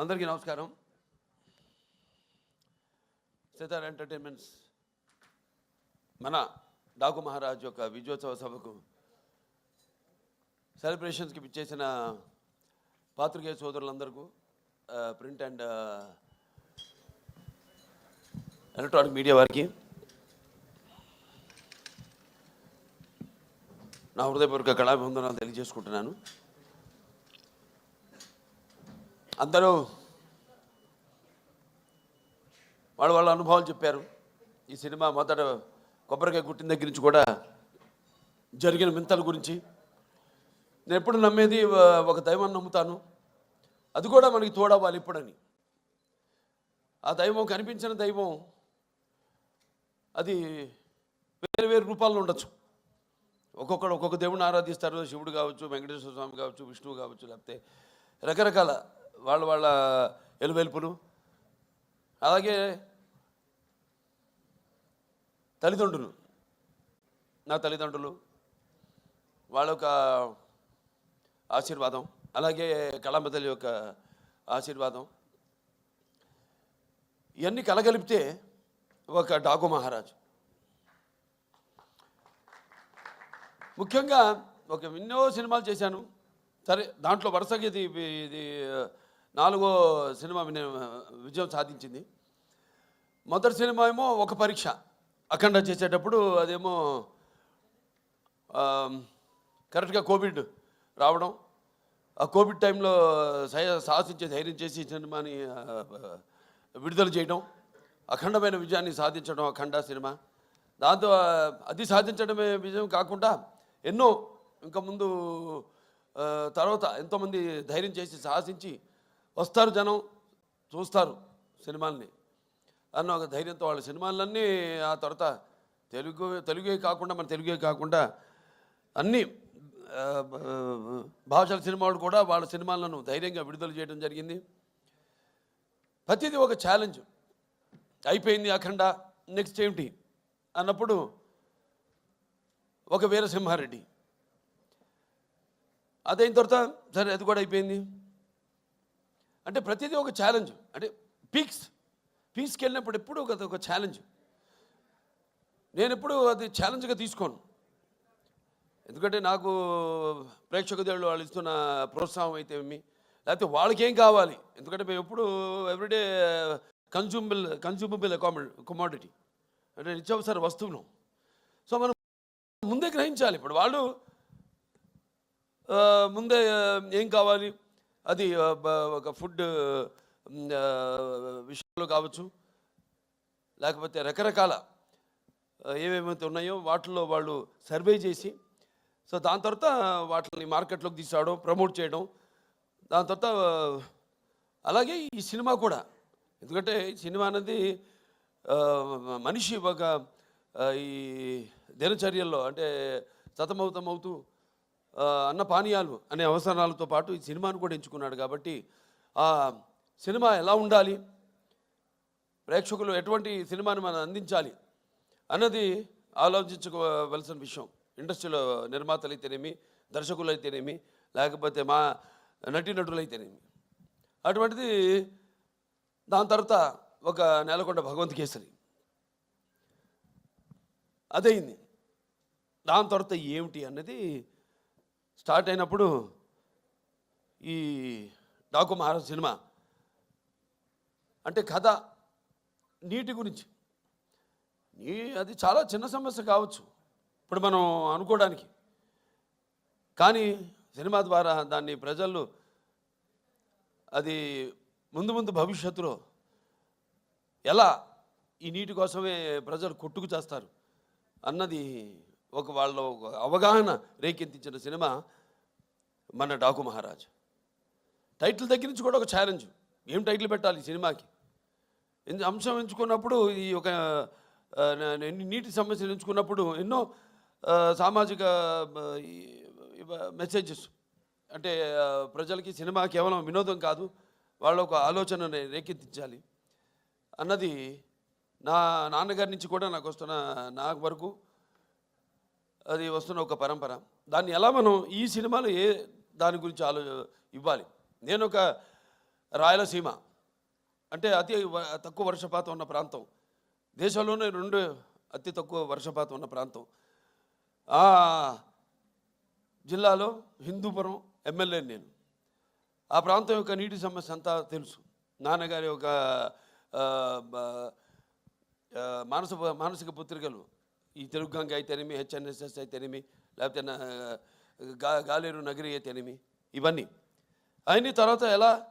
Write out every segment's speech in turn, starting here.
అందరికీ నమస్కారం. సితార్ ఎంటర్టైన్మెంట్స్ మన డాకు మహారాజ్ యొక్క విజయోత్సవ సభకు సెలబ్రేషన్స్కి ఇచ్చేసిన పాత్రికేయ సోదరులందరికీ ప్రింట్ అండ్ ఎలక్ట్రానిక్ మీడియా వారికి నా హృదయపూర్వక కళాభివందనాలు తెలియజేసుకుంటున్నాను. అందరూ వాళ్ళ వాళ్ళ అనుభవాలు చెప్పారు. ఈ సినిమా మొదట కొబ్బరికాయ గుట్టిన దగ్గర నుంచి కూడా జరిగిన వింతల గురించి. నేను ఎప్పుడు నమ్మేది ఒక దైవాన్ని నమ్ముతాను. అది కూడా మనకి తోడవ్వాలి ఇప్పుడని. ఆ దైవం కనిపించిన దైవం అది వేరు వేరు రూపాల్లో ఉండొచ్చు. ఒక్కొక్కడు ఒక్కొక్క దేవుడిని ఆరాధిస్తారు. శివుడు కావచ్చు వెంకటేశ్వర స్వామి కావచ్చు విష్ణువు కావచ్చు లేకపోతే రకరకాల వాళ్ళ వాళ్ళ ఎలువెలుపులు. అలాగే తల్లిదండ్రులు. నా తల్లిదండ్రులు. వాళ్ళ యొక్క ఆశీర్వాదం. అలాగే కళాంబ తల్లి యొక్క ఆశీర్వాదం. ఇవన్నీ కలగలిపితే ఒక డాకు మహారాజు. ముఖ్యంగా ఒక ఎన్నో సినిమాలు చేశాను. సరే దాంట్లో వరుసగా ఇది ఇది నాలుగో సినిమా విన- విజయం సాధించింది. మొదటి సినిమా ఏమో ఒక పరీక్ష. అఖండ చేసేటప్పుడు అదేమో కరెక్ట్గా కోవిడ్ రావడం. ఆ కోవిడ్ టైంలో సై సాహసించే ధైర్యం చేసి సినిమాని విడుదల చేయడం. అఖండమైన విజయాన్ని సాధించడం అఖండ సినిమా. దాంతో అది సాధించడమే విజయం కాకుండా ఎన్నో ఇంకా ముందు తర్వాత ఎంతోమంది ధైర్యం చేసి సాహసించి వస్తారు జనం చూస్తారు సినిమాల్ని. అన్న ఒక ధైర్యంతో వాళ్ళ సినిమాలన్నీ ఆ తర్వాత తెలుగు తెలుగే కాకుండా మన తెలుగే కాకుండా అన్నీ భాషల సినిమాలు కూడా వాళ్ళ సినిమాలను ధైర్యంగా విడుదల చేయడం జరిగింది. ప్రతిదీ ఒక ఛాలెంజ్ అయిపోయింది అఖండ నెక్స్ట్ ఏమిటి? అన్నప్పుడు ఒక వీరసింహారెడ్డి. అదైన తర్వాత సరే అది కూడా అయిపోయింది. అంటే ప్రతిదీ ఒక ఛాలెంజ్ అంటే పీక్స్ పీక్స్కి వెళ్ళినప్పుడు ఎప్పుడు ఒక ఒక ఛాలెంజ్ నేను ఎప్పుడు అది ఛాలెంజ్గా తీసుకోను. ఎందుకంటే నాకు ప్రేక్షక దేవుళ్ళు వాళ్ళు ఇస్తున్న ప్రోత్సాహం అయితే ఏమి? లేకపోతే వాళ్ళకి ఏం కావాలి? ఎందుకంటే మేము ఎప్పుడు ఎవ్రీడే కన్జ్యూమబుల్ కన్జ్యూమబుల్ కమోడిటీ అంటే నిత్యావసర వస్తువును సో మనం ముందే గ్రహించాలి. ఇప్పుడు వాళ్ళు uh, ముందే uh, ఏం కావాలి? అది ఒక ఫుడ్ విషయంలో కావచ్చు. లేకపోతే రకరకాల ఏవేమైతే ఏమేమైతే ఉన్నాయో వాటిల్లో వాళ్ళు సర్వే చేసి సో దాని తర్వాత వాటిని మార్కెట్లోకి తీసుకురావడం ప్రమోట్ చేయడం. దాని తర్వాత అలాగే ఈ సినిమా కూడా. ఎందుకంటే సినిమా అనేది మనిషి ఒక ఈ దినచర్యల్లో అంటే సతమవుతమవుతూ అన్న పానీయాలు అనే అవసరాలతో పాటు ఈ సినిమాను కూడా ఎంచుకున్నాడు కాబట్టి ఆ సినిమా ఎలా ఉండాలి? ప్రేక్షకులు ఎటువంటి సినిమాని మనం అందించాలి? అన్నది ఆలోచించుకోవలసిన విషయం. ఇండస్ట్రీలో నిర్మాతలు అయితేనేమి దర్శకులు అయితేనేమి లేకపోతే మా నటీనటులు అయితేనేమి అటువంటిది దాని తర్వాత ఒక నెలకొండ భగవంత్ కేసరి అదైంది దాని తర్వాత ఏమిటి అన్నది స్టార్ట్ అయినప్పుడు ఈ డాకు మహారాజ్ సినిమా అంటే కథ నీటి గురించి. నీ అది చాలా చిన్న సమస్య కావచ్చు ఇప్పుడు మనం అనుకోవడానికి. కానీ సినిమా ద్వారా దాన్ని ప్రజలు అది ముందు ముందు భవిష్యత్తులో ఎలా ఈ నీటి కోసమే ప్రజలు కొట్టుకు చేస్తారు అన్నది ఒక వాళ్ళ ఒక అవగాహన రేకెత్తించిన సినిమా మన డాకు మహారాజ్. టైటిల్ దగ్గర నుంచి కూడా ఒక ఛాలెంజ్ ఏం టైటిల్ పెట్టాలి ఈ సినిమాకి? అంశం ఎంచుకున్నప్పుడు ఈ ఒక నీటి సమస్యలు ఎంచుకున్నప్పుడు ఎన్నో సామాజిక మెసేజెస్ అంటే ప్రజలకి సినిమా కేవలం వినోదం కాదు వాళ్ళ ఒక ఆలోచనని రేకెత్తించాలి. అన్నది నా నాన్నగారి నుంచి కూడా నాకు వస్తున్న నాకు వరకు అది వస్తున్న ఒక పరంపర. దాన్ని ఎలా మనం ఈ సినిమాలో ఏ దాని గురించి ఆలో ఇవ్వాలి? నేను ఒక రాయలసీమ అంటే అతి తక్కువ వర్షపాతం ఉన్న ప్రాంతం. దేశంలోనే రెండు అతి తక్కువ వర్షపాతం ఉన్న ప్రాంతం. ఆ జిల్లాలో హిందూపురం ఎమ్మెల్యే నేను. ఆ ప్రాంతం యొక్క నీటి సమస్య అంతా తెలుసు. నాన్నగారి ఒక మానస మానసిక పుత్రికలు. ఈ తెలుగు గంగ అయితేనేమి హెచ్ఎన్ఎస్ఎస్ అయితేనేమి లేకపోతే నా- గా గాలేరు నగరి అయితేనేమి ఇవన్నీ. అయిన తర్వాత ఎలా?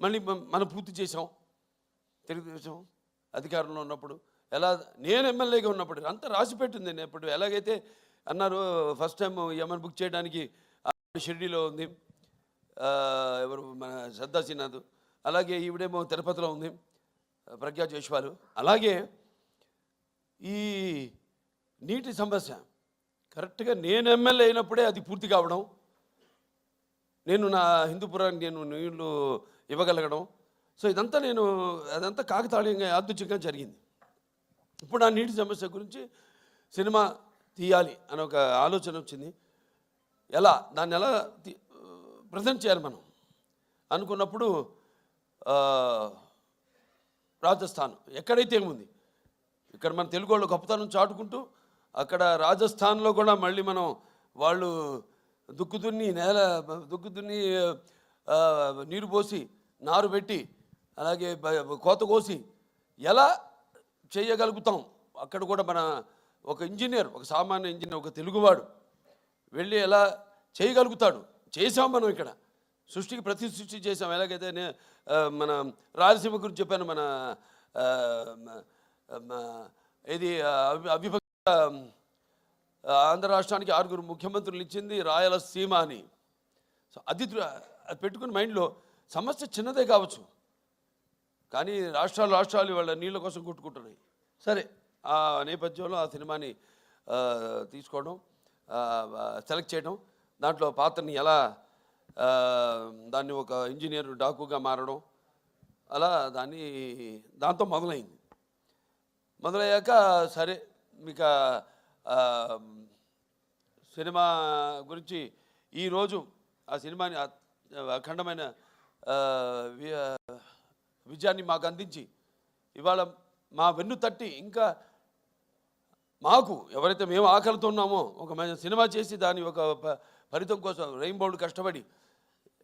మళ్ళీ మనం పూర్తి చేసాం తెలుగుదేశం అధికారంలో ఉన్నప్పుడు ఎలా? నేను ఎమ్మెల్యేగా ఉన్నప్పుడు అంతా రాసి పెట్టింది నేను ఇప్పుడు ఎలాగైతే అన్నారు ఫస్ట్ టైం ఏమైనా బుక్ చేయడానికి షిర్డీలో ఉంది. ఎవరు? మన శ్రద్ధా శ్రీనాథ్ అలాగే ఈవిడేమో తిరుపతిలో ఉంది. ప్రజ్ఞా జోష్వాలు. అలాగే ఈ నీటి సమస్య కరెక్ట్గా నేను ఎమ్మెల్యే అయినప్పుడే అది పూర్తి కావడం నేను నా హిందూపురానికి నేను నీళ్ళు ఇవ్వగలగడం సో ఇదంతా నేను అదంతా కాకతాళీయంగా యాదృచ్ఛికంగా జరిగింది. ఇప్పుడు ఆ నీటి సమస్య గురించి సినిమా తీయాలి అనే ఒక ఆలోచన వచ్చింది. ఎలా? దాన్ని ఎలా ప్రజెంట్ చేయాలి మనం? అనుకున్నప్పుడు రాజస్థాన్ ఎక్కడైతే ఏముంది? ఇక్కడ మన తెలుగు వాళ్ళు గొప్పతనం చాటుకుంటూ అక్కడ రాజస్థాన్లో కూడా మళ్ళీ మనం వాళ్ళు దుక్కుదున్ని నేల దుక్కుదున్ని నీరు పోసి నారు పెట్టి అలాగే కోత కోసి ఎలా చేయగలుగుతాం? అక్కడ కూడా మన ఒక ఇంజనీర్ ఒక సామాన్య ఇంజనీర్ ఒక తెలుగువాడు వెళ్ళి ఎలా చేయగలుగుతాడు? చేసాం మనం ఇక్కడ. సృష్టికి ప్రతి సృష్టి చేసాం ఎలాగైతే మన రాయలసీమ గురించి చెప్పాను మన ఇది అవిభక్త ఆంధ్ర రాష్ట్రానికి ఆరుగురు ముఖ్యమంత్రులు ఇచ్చింది రాయలసీమ అని. సో అది అది పెట్టుకుని మైండ్లో సమస్య చిన్నదే కావచ్చు. కానీ రాష్ట్రాలు రాష్ట్రాలు వాళ్ళ నీళ్ళ కోసం కొట్టుకుంటున్నాయి. సరే ఆ నేపథ్యంలో ఆ సినిమాని తీసుకోవడం సెలెక్ట్ చేయడం దాంట్లో పాత్రని ఎలా దాన్ని ఒక ఇంజనీర్ డాకుగా మారడం అలా దాన్ని దాంతో మొదలైంది. మొదలయ్యాక సరే మీకు సినిమా గురించి ఈరోజు ఆ సినిమాని అఖండమైన వి- విజయాన్ని మాకు అందించి ఇవాళ మా వెన్ను తట్టి ఇంకా మాకు ఎవరైతే మేము ఆకలితో ఉన్నామో ఒక సినిమా చేసి దాని ఒక ఫలితం కోసం రెయిన్బోల్డ్ కష్టపడి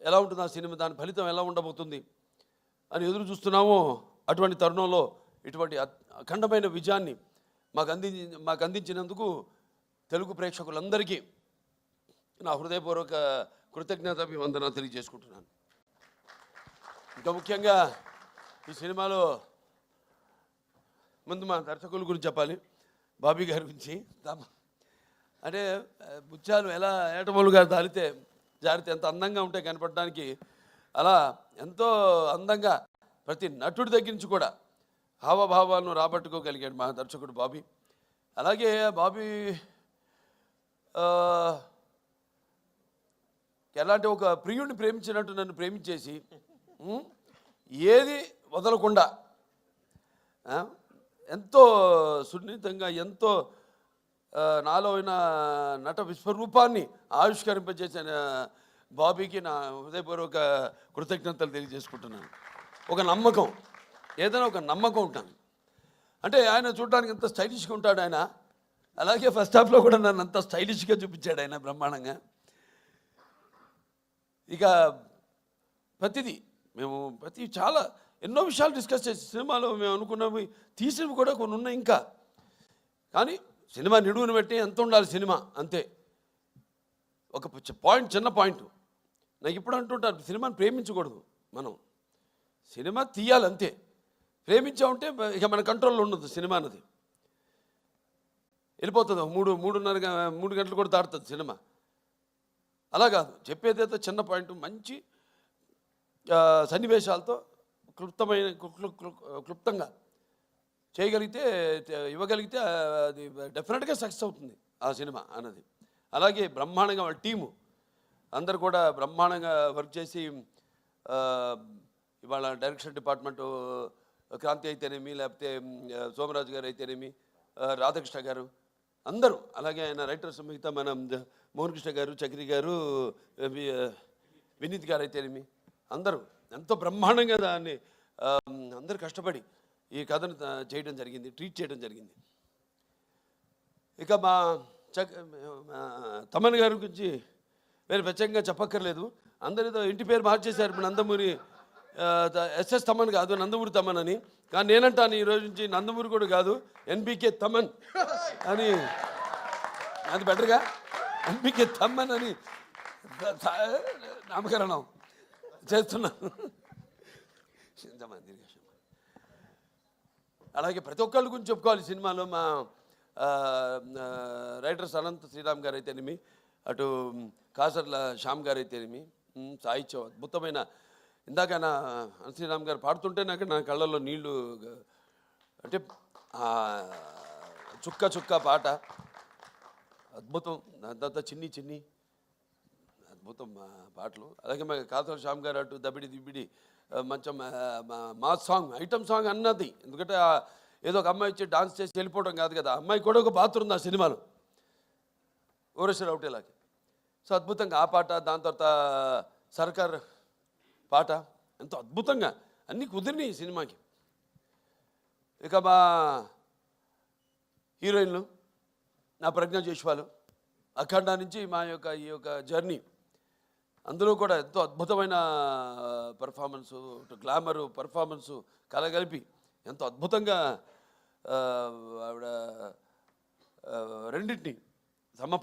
ఎలా ఉంటుంది ఆ సినిమా దాని ఫలితం ఎలా ఉండబోతుంది అని ఎదురు చూస్తున్నామో అటువంటి తరుణంలో ఇటువంటి అఖండమైన విజయాన్ని మాకు అందించి మాకు అందించినందుకు తెలుగు ప్రేక్షకులందరికీ నా హృదయపూర్వక కృతజ్ఞతాభివందన తెలియజేసుకుంటున్నాను. ఇంకా ముఖ్యంగా ఈ సినిమాలో ముందు మా దర్శకుల గురించి చెప్పాలి. బాబీ గారి గురించి. అంటే బుచ్చాలు ఎలా ఏటమూలుగా దారితే జారితే ఎంత అందంగా ఉంటే కనపడడానికి అలా ఎంతో అందంగా ప్రతి నటుడి దగ్గర నుంచి కూడా హావభావాలను రాబట్టుకోగలిగాడు మా దర్శకుడు బాబీ. అలాగే బాబీ ఎలాంటి ఒక ప్రియుడిని ప్రేమించినట్టు నన్ను ప్రేమించేసి ఏది వదలకుండా ఎంతో సున్నితంగా ఎంతో నాలో నట విశ్వరూపాన్ని ఆవిష్కరింపజేసిన బాబీకి నా హృదయపూర్వక కృతజ్ఞతలు తెలియజేసుకుంటున్నాను. ఒక నమ్మకం. ఏదైనా ఒక నమ్మకం ఉంటాను అంటే ఆయన చూడడానికి ఎంత స్టైలిష్గా ఉంటాడు ఆయన. అలాగే ఫస్ట్ హాఫ్లో కూడా నన్ను అంత స్టైలిష్గా చూపించాడు ఆయన బ్రహ్మాండంగా. ఇక ప్రతిదీ మేము ప్రతి చాలా ఎన్నో విషయాలు డిస్కస్ చేసి సినిమాలో మేము అనుకున్నవి తీసినవి కూడా కొన్ని ఉన్నాయి ఇంకా. కానీ సినిమా నిడువును పెట్టి ఎంత ఉండాలి సినిమా అంతే. ఒక పాయింట్ చిన్న పాయింట్ నాకు ఇప్పుడు అంటుంటారు సినిమాని ప్రేమించకూడదు మనం. సినిమా తీయాలి అంతే ప్రేమించామంటే ఇక మన కంట్రోల్లో ఉండదు సినిమా అన్నది. వెళ్ళిపోతుంది. మూడు మూడున్నర మూడు గంటలు కూడా దాటుతుంది సినిమా. అలా కాదు. చెప్పేదైతే చిన్న పాయింట్ మంచి సన్నివేశాలతో క్లుప్తమైన క్లు- క్లుప్తంగా చేయగలిగితే ఇవ్వగలిగితే అది డెఫినెట్గా సక్సెస్ అవుతుంది ఆ సినిమా అన్నది. అలాగే బ్రహ్మాండంగా వాళ్ళ టీము అందరు కూడా బ్రహ్మాండంగా వర్క్ చేసి ఇవాళ డైరెక్షన్ డిపార్ట్మెంటు క్రాంతి అయితేనేమి లేకపోతే సోమరాజు గారు అయితేనేమి రాధాకృష్ణ గారు అందరూ అలాగే ఆయన రైటర్స్ మిగతా మన మోహన్కృష్ణ గారు చక్రి గారు వినీత్ గారు అయితేనేమి అందరూ ఎంతో బ్రహ్మాండంగా దాన్ని అందరూ కష్టపడి ఈ కథను చేయడం జరిగింది ట్రీట్ చేయడం జరిగింది. ఇక మా చక్ తమన్ గారి గురించి వేరే ప్రత్యేకంగా చెప్పక్కర్లేదు. అందరితో ఇంటి పేరు మార్చేశారు ఇప్పుడు నందమూరి ఎస్ఎస్ తమన్ కాదు నందమూరి తమన్ అని. కానీ నేనంటాను ఈ రోజు నుంచి నందమూరి కూడా కాదు ఎన్బికే తమన్ అని. అది బెటర్గా? ఎన్బికే తమన్ అని. నామకరణం చేస్తున్నాను అలాగే ప్రతి ఒక్కళ్ళ గురించి చెప్పుకోవాలి సినిమాలో మా రైటర్స్ అనంత శ్రీరామ్ గారు అయితేనేమి అటు కాసర్ల శ్యామ్ గారు అయితేనేమి సాహిత్యం అద్భుతమైన ఇందాక నా అనంత శ్రీరామ్ గారు పాడుతుంటే నాకు నా కళ్ళల్లో నీళ్ళు అంటే చుక్క చుక్క పాట. అద్భుతం. దాని తర్వాత చిన్ని చిన్ని. అద్భుతం పాటలు. అలాగే మా కాతల శ్యామ్ గారు అటు దబిడి దిబిడి మంచం మా- సాంగ్ ఐటమ్ సాంగ్ అన్నది. ఎందుకంటే ఏదో ఒక అమ్మాయి వచ్చి డాన్స్ చేసి వెళ్ళిపోవడం కాదు కదా. ఆ అమ్మాయి కూడా ఒక పాత్ర ఉంది ఆ సినిమాలో. ఓరేశ్వర అవుటేలాకి సో అద్భుతంగా ఆ పాట దాని తర్వాత సర్కార్ పాట ఎంతో అద్భుతంగా అన్నీ కుదిరినాయి ఈ సినిమాకి. ఇక మా హీరోయిన్లు నా ప్రజ్ఞ జైష్వాలు అఖండ నుంచి మా యొక్క ఈ యొక్క జర్నీ. అందులో కూడా ఎంతో అద్భుతమైన పర్ఫార్మెన్సు గ్లామరు పర్ఫార్మెన్సు కలగలిపి ఎంతో అద్భుతంగా ఆవిడ రెండింటిని తమ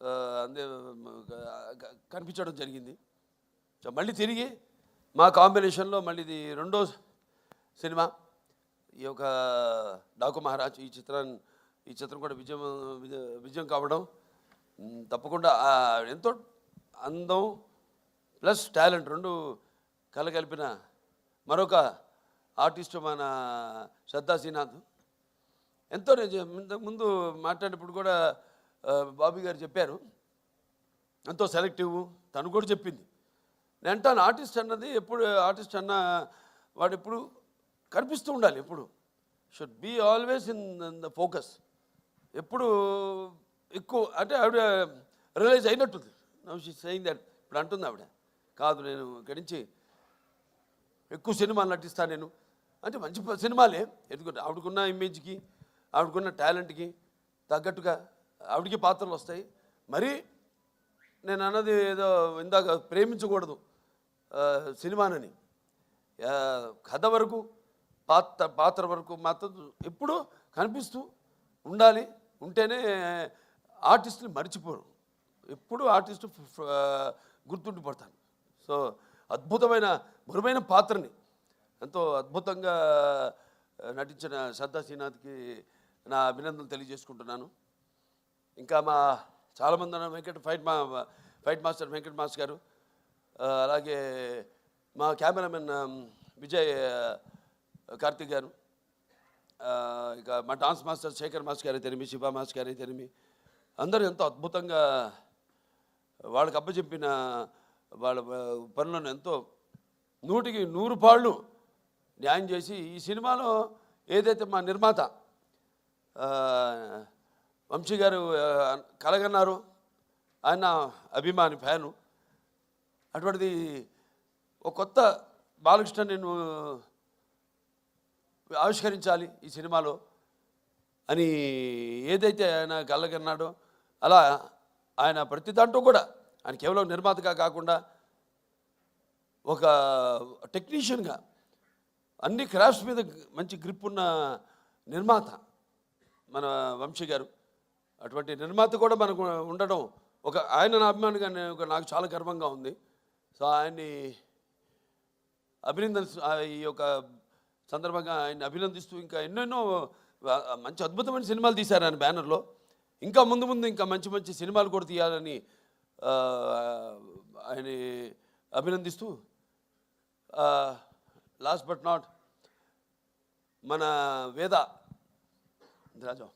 ఆ, అందే కనిపించడం జరిగింది. మళ్ళీ తిరిగి మా కాంబినేషన్లో మళ్ళీ ఇది రెండో సినిమా. ఈ యొక్క డాకు మహారాజ్ ఈ చిత్రాన్ని ఈ చిత్రం కూడా విజయం విజయం కావడం తప్పకుండా ఎంతో అందం ప్లస్ టాలెంట్ రెండు కలగలిపిన మరొక ఆర్టిస్ట్ మన శ్రద్ధా శ్రీనాథ్. ఎంతో నేను ఇంతకు ముందు మాట్లాడినప్పుడు కూడా బాబు బాబీ గారు చెప్పారు. ఎంతో సెలెక్టివ్ తను కూడా చెప్పింది. అంటాను ఆర్టిస్ట్ అన్నది ఎప్పుడు ఆర్టిస్ట్ అన్న వాడు ఎప్పుడు కనిపిస్తూ ఉండాలి ఎప్పుడు. Should be always in the focus ఎప్పుడు ఎక్కువ అంటే ఆవిడ రియలైజ్ అయినట్టుంది. నవ్ షీ సెయింగ్ దట్ ఇప్పుడు అంటుంది ఆవిడ. కాదు నేను ఇక్కడి నుంచి ఎక్కువ సినిమాలు నటిస్తాను నేను. అంటే మంచి సినిమాలే. ఎందుకంటే ఆవిడకున్న ఇమేజ్కి ఆవిడకున్న టాలెంట్కి తగ్గట్టుగా ఆవిడకి పాత్రలు వస్తాయి. మరి నేను అన్నది ఏదో ఇందాక ప్రేమించకూడదు. సినిమానని. కథ వరకు పాత్ర పాత్ర వరకు మాత్రం ఎప్పుడూ కనిపిస్తూ ఉండాలి. ఉంటేనే ఆర్టిస్ట్ని మర్చిపోరు. ఎప్పుడూ ఆర్టిస్ట్ గుర్తుండిపోతాను సో అద్భుతమైన మరుమైన పాత్రని. ఎంతో అద్భుతంగా నటించిన శ్రద్ధా శ్రీనాథ్కి నా అభినందనలు తెలియజేసుకుంటున్నాను. ఇంకా మా చాలామంది వెంకట ఫైట్ మా ఫైట్ మాస్టర్ వెంకట మాస్టర్ గారు అలాగే మా కెమెరామెన్ విజయ్ కార్తిక్ గారు ఇక మా డాన్స్ మాస్టర్ శేఖర్ మాస్టర్ గారు తెరిమి శివ మాస్టర్ గారు తెరిమి అందరూ ఎంతో అద్భుతంగా వాళ్ళకి అప్పచెప్పిన వాళ్ళ పనులను ఎంతో నూటికి నూరు పాళ్ళు న్యాయం చేసి ఈ సినిమాలో ఏదైతే మా నిర్మాత వంశీ గారు కలగన్నారు ఆయన అభిమాని ఫ్యాను. అటువంటిది ఒక కొత్త బాలకృష్ణ నేను ఆవిష్కరించాలి ఈ సినిమాలో అని ఏదైతే ఆయన కలగన్నాడో అలా ఆయన ప్రతి దాంట్లో కూడా ఆయన కేవలం నిర్మాతగా కాకుండా ఒక టెక్నీషియన్గా అన్ని క్రాఫ్ట్స్ మీద మంచి గ్రిప్ ఉన్న నిర్మాత మన వంశీ గారు. అటువంటి నిర్మాత కూడా మనకు ఉండడం ఒక ఆయన నా అభిమానిగా నాకు చాలా గర్వంగా ఉంది. సో ఆయన్ని అభినందన ఈ యొక్క సందర్భంగా ఆయన అభినందిస్తూ ఇంకా ఎన్నెన్నో మంచి అద్భుతమైన సినిమాలు తీశారు ఆయన బ్యానర్లో. ఇంకా ముందు ముందు ఇంకా మంచి మంచి సినిమాలు కూడా తీయాలని ఆయన అభినందిస్తూ లాస్ట్ బట్ నాట్ మన వేద రాజా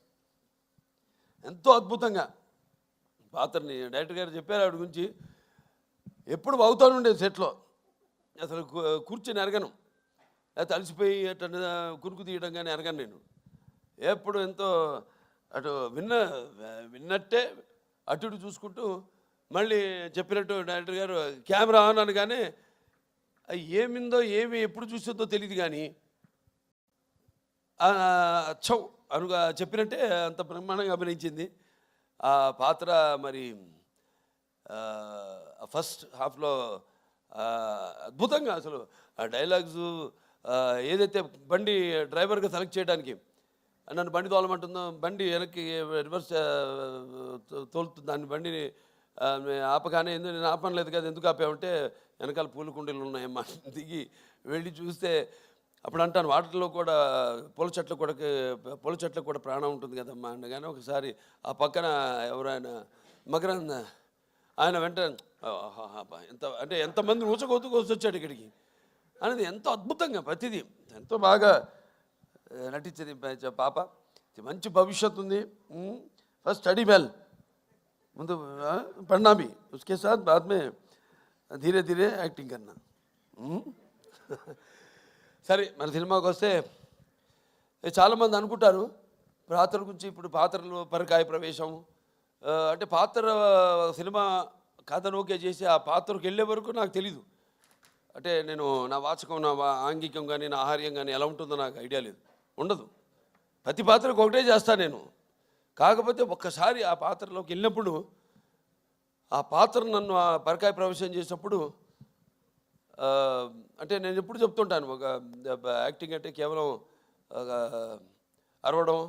ఎంతో అద్భుతంగా పాత్రని డైరెక్టర్ గారు చెప్పారు ఆవిడ గురించి. ఎప్పుడు అవుతాను ఉండేది సెట్లో. అసలు కూర్చొని ఎరగను లేకపోతే అలసిపోయి అట్ట కురుకు తీయడం కానీ ఎరగను నేను. ఎప్పుడు ఎంతో అటు విన్న విన్నట్టే అటు ఇటు చూసుకుంటూ మళ్ళీ చెప్పినట్టు డైరెక్టర్ గారు కెమెరా ఆన్ అనగానే అది ఏమిందో ఏమి ఎప్పుడు చూసిందో తెలియదు కానీ చౌ అనుగా చెప్పినట్టే అంత బ్రహ్మాండంగా అభినయించింది. ఆ పాత్ర మరి ఫస్ట్ హాఫ్లో అద్భుతంగా అసలు ఆ డైలాగ్స్ ఏదైతే బండి డ్రైవర్గా సెలెక్ట్ చేయడానికి నన్ను బండి తోలమంటుందో బండి వెనక్కి రివర్స్ తోలుతుంది దాన్ని బండిని ఆపగానే ఎందుకు నేను ఆపనలేదు కదా ఎందుకు ఆపామంటే వెనకాల పూల కుండీలు ఉన్నాయమ్మా దిగి వెళ్ళి చూస్తే అప్పుడు అంటాను వాటిలో కూడా పూల చెట్లు కూడా పూల చెట్లకు కూడా ప్రాణం ఉంటుంది కదమ్మా అనగానే ఒకసారి ఆ పక్కన ఎవరైనా మకరంద ఆయన వెంటనే ఎంత అంటే ఎంతమంది ఊచగొత్తుకోసి వచ్చాడు ఇక్కడికి? అనేది ఎంతో అద్భుతంగా ప్రతిదీ ఎంతో బాగా నటించింది పాప. మంచి భవిష్యత్తు ఉంది. ఫస్ట్ స్టడీ వెల్ ముందు పరిణామి ఉస్కే సార్ బాద్ మే ధీరే ధీరే యాక్టింగ్ కన్నా. సరే మన సినిమాకి వస్తే చాలామంది అనుకుంటారు పాత్ర గురించి ఇప్పుడు పాత్రలు పరకాయ ప్రవేశం అంటే పాత్ర సినిమా కథను ఓకే చేసి ఆ పాత్రకు వెళ్ళే వరకు నాకు తెలీదు. అంటే నేను నా వాచకం నా ఆంగికం కానీ నా ఆహార్యం కానీ ఎలా ఉంటుందో నాకు ఐడియా లేదు. ఉండదు. ప్రతి పాత్రకు ఒకటే చేస్తాను నేను. కాకపోతే ఒక్కసారి ఆ పాత్రలోకి వెళ్ళినప్పుడు ఆ పాత్ర నన్ను ఆ పరకాయ ప్రవేశం చేసినప్పుడు అంటే నేను ఎప్పుడు చెప్తుంటాను ఒక యాక్టింగ్ అంటే కేవలం అరవడం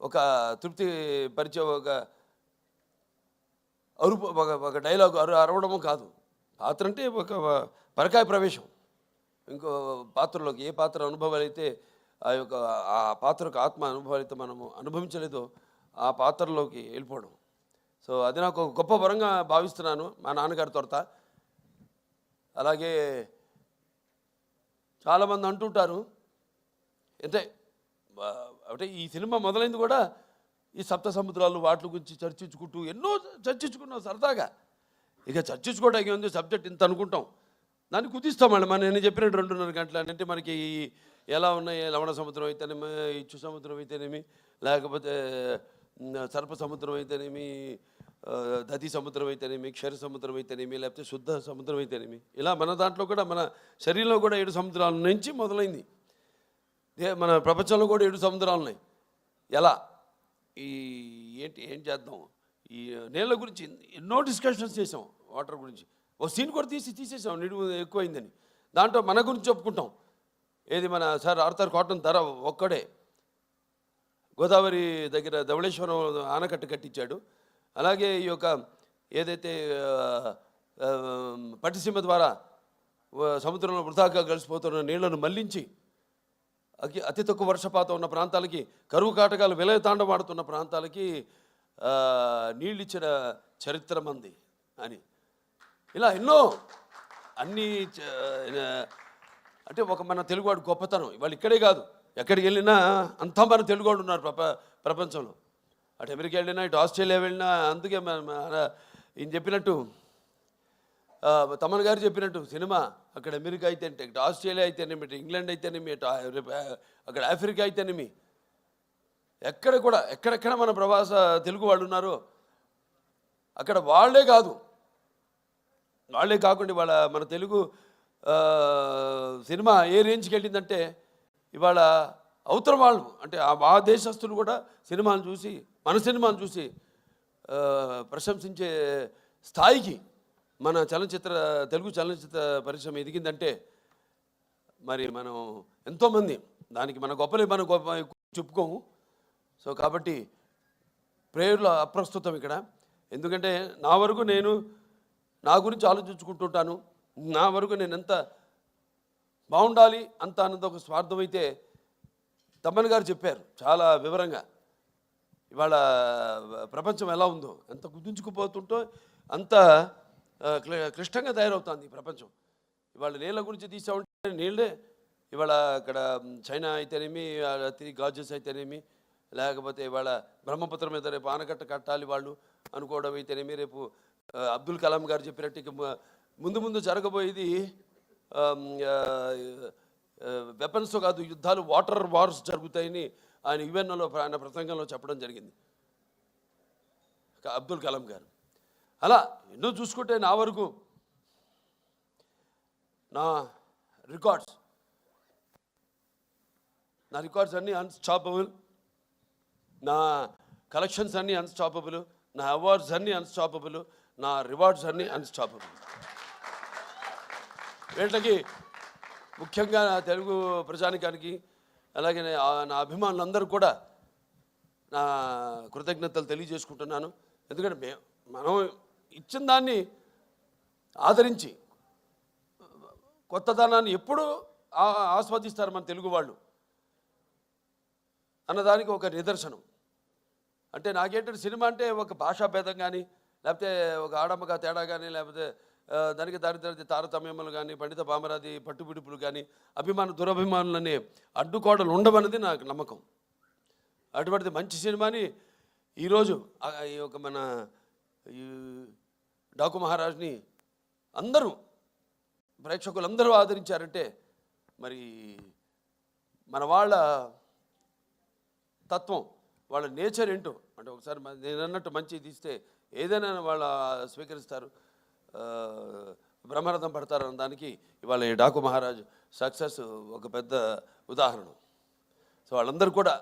ఒక తృప్తి పరిచే ఒక అరుపు ఒక ఒక డైలాగ్ అరు అరవడము కాదు. పాత్ర అంటే ఒక పరకాయ ప్రవేశం. ఇంకో పాత్రలోకి ఏ పాత్ర అనుభవాలు అయితే ఆ యొక్క ఆ పాత్రకు ఆత్మ అనుభవాలు అయితే మనము అనుభవించలేదో ఆ పాత్రలోకి వెళ్ళిపోవడం. సో అది నాకు ఒక గొప్ప వరంగా భావిస్తున్నాను మా నాన్నగారి తొరత అలాగే చాలామంది అంటుంటారు అంటే అంటే ఈ సినిమా మొదలైంది కూడా ఈ సప్త సముద్రాలు వాటి గురించి చర్చించుకుంటూ ఎన్నో చర్చించుకున్నాం సరదాగా. ఇక చర్చించుకోవడానికి ఉంది సబ్జెక్ట్ ఇంత అనుకుంటాం. దాన్ని కుదిస్తాం మళ్ళీ. మన నేను చెప్పిన రెండున్నర గంటలు అంటే మనకి ఈ ఎలా ఉన్నాయి? లవణ సముద్రం అయితేనేమి? ఇచ్చు సముద్రం అయితేనేమి? లేకపోతే సర్ప సముద్రం అయితేనేమి? దతి సముద్రం అయితేనేమి? క్షర సముద్రం అయితేనేమి? లేకపోతే శుద్ధ సముద్రం అయితేనేమి? ఇలా మన దాంట్లో కూడా మన శరీరంలో కూడా ఏడు సముద్రాల నుంచి మొదలైంది. మన ప్రపంచంలో కూడా ఏడు సముద్రాలు ఉన్నాయి. ఎలా? ఈ ఏంటి ఏం చేద్దాం? ఈ నీళ్ళ గురించి ఎన్నో డిస్కషన్స్ చేసాం వాటర్ గురించి. ఒక సీన్ కూడా తీసి తీసేసాం నీడు ఎక్కువైందని. దాంట్లో మన గురించి చెప్పుకుంటాం. ఏది మన సార్ ఆర్థర్ కాటన్ ధర ఒక్కడే. గోదావరి దగ్గర ధవళేశ్వరం ఆనకట్ట కట్టించాడు. అలాగే ఈ యొక్క ఏదైతే పట్టిసీమ ద్వారా సముద్రంలో వృధాగా కలిసిపోతున్న నీళ్ళను మళ్ళించి అతి అతి తక్కువ వర్షపాతం ఉన్న ప్రాంతాలకి కరువు కాటకాలు విలయ తాండవాడుతున్న ప్రాంతాలకి నీళ్ళిచ్చిన నీళ్ళు ఇచ్చిన చరిత్ర మంది అని. ఇలా ఎన్నో అన్ని చ- అంటే ఒక మన తెలుగువాడు గొప్పతనం. వాళ్ళు ఇక్కడే కాదు. ఎక్కడికి వెళ్ళినా అంతా మన తెలుగువాడు ఉన్నారు ప్రప ప్రపంచంలో. అటు అమెరికా వెళ్ళినా ఇటు ఆస్ట్రేలియా వెళ్ళినా అందుకే ఈయన చెప్పినట్టు తమన్ గారు చెప్పినట్టు సినిమా అక్కడ అమెరికా అయితేనేమి అక్కడ ఆస్ట్రేలియా అయితేనేమి ఇటు ఇంగ్లాండ్ అయితేనేమి ఇటు అక్కడ ఆఫ్రికా అయితేనేమి. ఎక్కడ కూడా ఎక్కడెక్కడ మన ప్రవాస తెలుగు వాళ్ళు ఉన్నారో అక్కడ వాళ్ళే కాదు. వాళ్ళే కాకుండా ఇవాళ మన తెలుగు సినిమా ఏ రేంజ్కి వెళ్ళిందంటే ఇవాళ అవతల వాళ్ళు అంటే ఆ దేశస్తులు కూడా సినిమాను చూసి మన సినిమాను చూసి ప్రశంసించే స్థాయికి మన చలనచిత్ర తెలుగు చలనచిత్ర పరిశ్రమ ఎదిగిందంటే మరి మనం ఎంతోమంది దానికి మన గొప్పలే మన గొప్ప చెప్పుకోము. సో కాబట్టి ప్రేయర్లో అప్రస్తుతం ఇక్కడ. ఎందుకంటే నా వరకు నేను నా గురించి ఆలోచించుకుంటుంటాను. నా వరకు నేను ఎంత బాగుండాలి అంత అన్నది ఒక స్వార్థం అయితే తమ్మన్ గారు చెప్పారు చాలా వివరంగా. ఇవాళ ప్రపంచం ఎలా ఉందో ఎంత గుర్తుంచుకుపోతుంటో అంత క్లిష్టంగా తయారవుతుంది ప్రపంచం. ఇవాళ నీళ్ళ గురించి తీసామంటే నీళ్ళే ఇవాళ అక్కడ చైనా అయితేనేమి తిరిగి త్రీ గాజెస్ అయితేనేమి లేకపోతే ఇవాళ బ్రహ్మపుత్రం మీద రేపు ఆనకట్ట కట్టాలి వాళ్ళు అనుకోవడం అయితేనేమి రేపు అబ్దుల్ కలాం గారు చెప్పినట్టు ముందు ముందు జరగబోయేది వెపన్స్ కాదు యుద్ధాలు వాటర్ వార్స్ జరుగుతాయని ఆయన యుఎన్ఓలో ఆయన ప్రసంగంలో చెప్పడం జరిగింది. అబ్దుల్ కలాం గారు. అలా ఎన్నో చూసుకుంటే నా వరకు నా రికార్డ్స్ నా రికార్డ్స్ అన్నీ అన్స్టాపబుల్ నా కలెక్షన్స్ అన్నీ అన్స్టాపబుల్ నా అవార్డ్స్ అన్నీ అన్స్టాపబుల్ నా రివార్డ్స్ అన్నీ అన్స్టాపబుల్ వీళ్ళకి ముఖ్యంగా నా తెలుగు ప్రజానికానికి అలాగే నా- అభిమానులందరూ కూడా నా కృతజ్ఞతలు తెలియజేసుకుంటున్నాను. ఎందుకంటే మనం ఇచ్చిన దాన్ని ఆదరించి కొత్తదనాన్ని ఎప్పుడు ఆస్వాదిస్తారు మన తెలుగు వాళ్ళు? అన్నదానికి ఒక నిదర్శనం. అంటే నాకేంటంటే సినిమా అంటే ఒక భాషా భేదం కానీ లేకపోతే ఒక ఆడమ్మగా తేడా కానీ లేకపోతే దానికి దారిద్రది తారతమ్యములు కానీ పండిత పామరాది పట్టుబిడుపులు కానీ అభిమాన దురభిమానులనే అడ్డుకోడలు ఉండవన్నది నాకు నమ్మకం. అటువంటిది మంచి సినిమాని ఈరోజు ఈ ఒక మన ఈ డాకు మహారాజ్ని అందరూ ప్రేక్షకులందరూ ఆదరించారంటే మరి మన వాళ్ళ తత్వం వాళ్ళ నేచర్ ఏంటో అంటే ఒకసారి నేను అన్నట్టు మంచి తీస్తే ఏదైనా వాళ్ళ స్వీకరిస్తారు బ్రహ్మరథం పడతారన్న దానికి ఇవాళ ఈ డాకు మహారాజ్ సక్సెస్ ఒక పెద్ద ఉదాహరణ. సో వాళ్ళందరూ కూడా